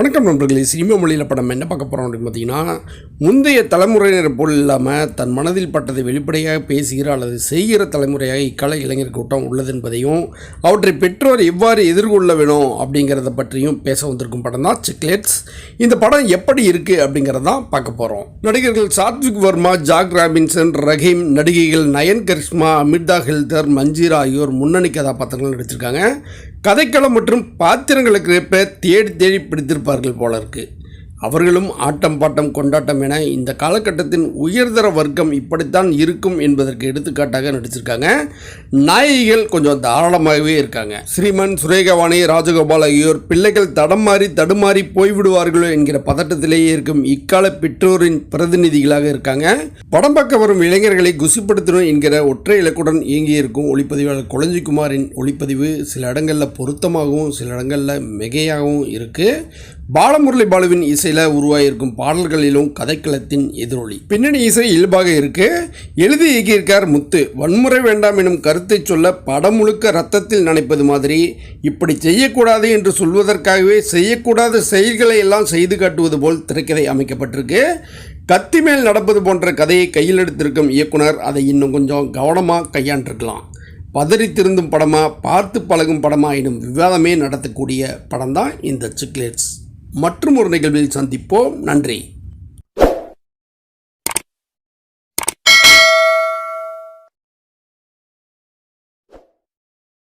வணக்கம் நண்பர்களே சினிமா மொழியில் படம் என்ன பார்க்க போகிறோம் அப்படின்னு பார்த்தீங்கன்னா முந்தைய தலைமுறையினர் போல் இல்லாமல் தன் மனதில் பட்டதை வெளிப்படையாக பேசுகிற அல்லது செய்கிற தலைமுறையாக இக்கால இளைஞர் கூட்டம் உள்ளது என்பதையும் அவற்றை பெற்றோர் எவ்வாறு எதிர்கொள்ள வேணும் அப்படிங்கிறத பற்றியும் பேச வந்திருக்கும் படம் தான் சிக்லெட்ஸ். இந்த படம் எப்படி இருக்குது அப்படிங்கிறத தான் பார்க்க போகிறோம் நடிகர்கள் சாத்விக் வர்மா ஜாக் ராபின்சன் ரஹீம் நடிகைகள் நயன் கரிஷ்மா அமிர்தா ஹில்தர் மஞ்சீரா ஆகியோர் முன்னணி கதாபாத்திரங்கள் நடிச்சிருக்காங்க. கதைக்களம் மற்றும் பாத்திரங்களுக்கு ஏற்ப தேடி தேடி பிடித்திருப்பார்கள் போல இருக்குது அவர்களும் ஆட்டம் பாட்டம் கொண்டாட்டம் என இந்த காலகட்டத்தின் உயர்தர வர்க்கம் இப்படித்தான் இருக்கும் என்பதற்கு எடுத்துக்காட்டாக நடிச்சிருக்காங்க. நாயகிகள் கொஞ்சம் தாராளமாகவே இருக்காங்க. ஸ்ரீமன் சுரேகவாணி ராஜகோபால் ஆகியோர் பிள்ளைகள் தடம் மாறி தடுமாறி போய்விடுவார்களோ என்கிற பதட்டத்திலேயே இருக்கும் இக்கால பெற்றோரின் பிரதிநிதிகளாக இருக்காங்க. படம் பார்க்க வரும் இளைஞர்களை குசிப்படுத்தணும் என்கிற ஒற்றை இலக்குடன் இயங்கியிருக்கும் ஒளிப்பதிவாளர் குழஞ்சிக்குமாரின் ஒளிப்பதிவு சில இடங்களில் பொருத்தமாகவும் சில இடங்களில் மிகையாகவும் இருக்குது பாலமுரளி பாலுவின் இசையில் உருவாகியிருக்கும் பாடல்களிலும் கதைக்களத்தின் எதிரொலி. பின்னணி இசை இயல்பாக இருக்கு. எழுதி இயக்கியிருக்கார் முத்து. வன்முறை வேண்டாம் எனும் கருத்தை சொல்ல படம் முழுக்க ரத்தத்தில் நனைப்பது மாதிரி. இப்படி செய்யக்கூடாது என்று சொல்வதற்காகவே செய்யக்கூடாத செயல்களை எல்லாம் செய்து காட்டுவது போல் திரைக்கதை அமைக்கப்பட்டிருக்கு. கத்தி மேல் நடப்பது போன்ற கதையை கையில் எடுத்திருக்கும் இயக்குனர் அதை இன்னும் கொஞ்சம் கவனமாக கையாண்டிருக்கலாம். பதறி திருந்தும் படமா பார்த்து பழகும் படமா எனும் விவாதமே நடத்தக்கூடிய படம் தான் இந்த சிக்லெட்ஸ். மற்றும் ஒரு நிகழ்வில் சந்திப்போம். நன்றி.